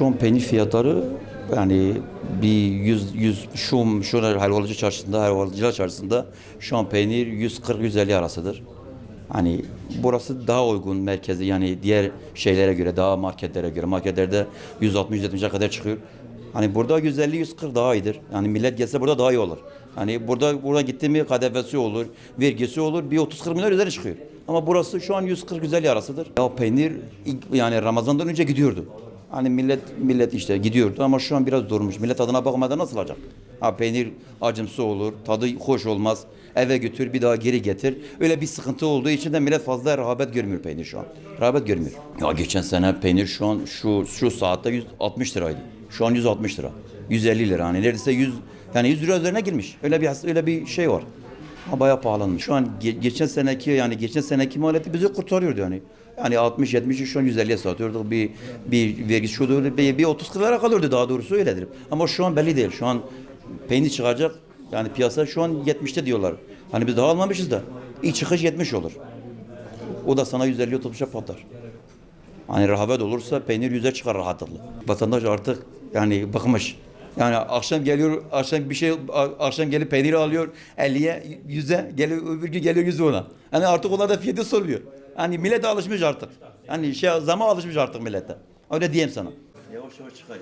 An peynir fiyatları yani bir 100 100 şu şu helvalıcı çarşısında helvalıcılar çarşısında an peynir 140 150 arasıdır. Hani burası daha uygun merkezi yani diğer şeylere göre daha marketlere göre marketlerde 160 170'e kadar çıkıyor. Hani burada 150 140 daha iyidir. Yani millet gelse burada daha iyi olur. Hani burada burada gitti mi KDV'si olur, vergisi olur bir 30 40 milyar üzeri çıkıyor. Ama burası şu an 140 150 arasıdır. Ya peynir yani Ramazan'dan önce gidiyordu. Hani millet millet işte gidiyordu ama şu an biraz durmuş. Millet adına bakmadan nasıl alacak? Ha peynir acımsı olur, tadı hoş olmaz. Eve götür bir daha geri getir. Öyle bir sıkıntı olduğu için de millet fazla rağbet görmüyor peynir şu an. Rağbet görmüyor. Ya geçen sene peynir şu an şu şu saatte 160 liraydı. Şu an 160 lira. 150 lira hani neredeyse 100 yani 100 lira üzerine girmiş. Öyle bir öyle bir şey var. Ha bayağı pahalanmış. Şu an ge- geçen seneki yani geçen seneki maliyeti bizi kurtarıyordu yani. Yani 60 70 şu an 150'ye satıyorduk. Bir bir vergi şudur bir, bir 30 lira kalıyordu daha doğrusu öyledir. Ama şu an belli değil. Şu an peynir çıkacak. Yani piyasa şu an 70'te diyorlar. Hani biz daha almamışız da. İlk çıkış 70 olur. O da sana 150 otobüse patlar. Hani rehavet olursa peynir yüze çıkar rahatlıkla. Vatandaş artık yani bıkmış. Yani akşam geliyor, akşam bir şey, akşam gelip peynir alıyor 50'ye, 100'e, geliyor, öbür gün geliyor 100 ona. Yani artık onlar da fiyatı soruyor. Hani millet alışmış artık. Hani şey, zaman alışmış artık millete. Öyle diyeyim sana. Yavaş yavaş çıkar.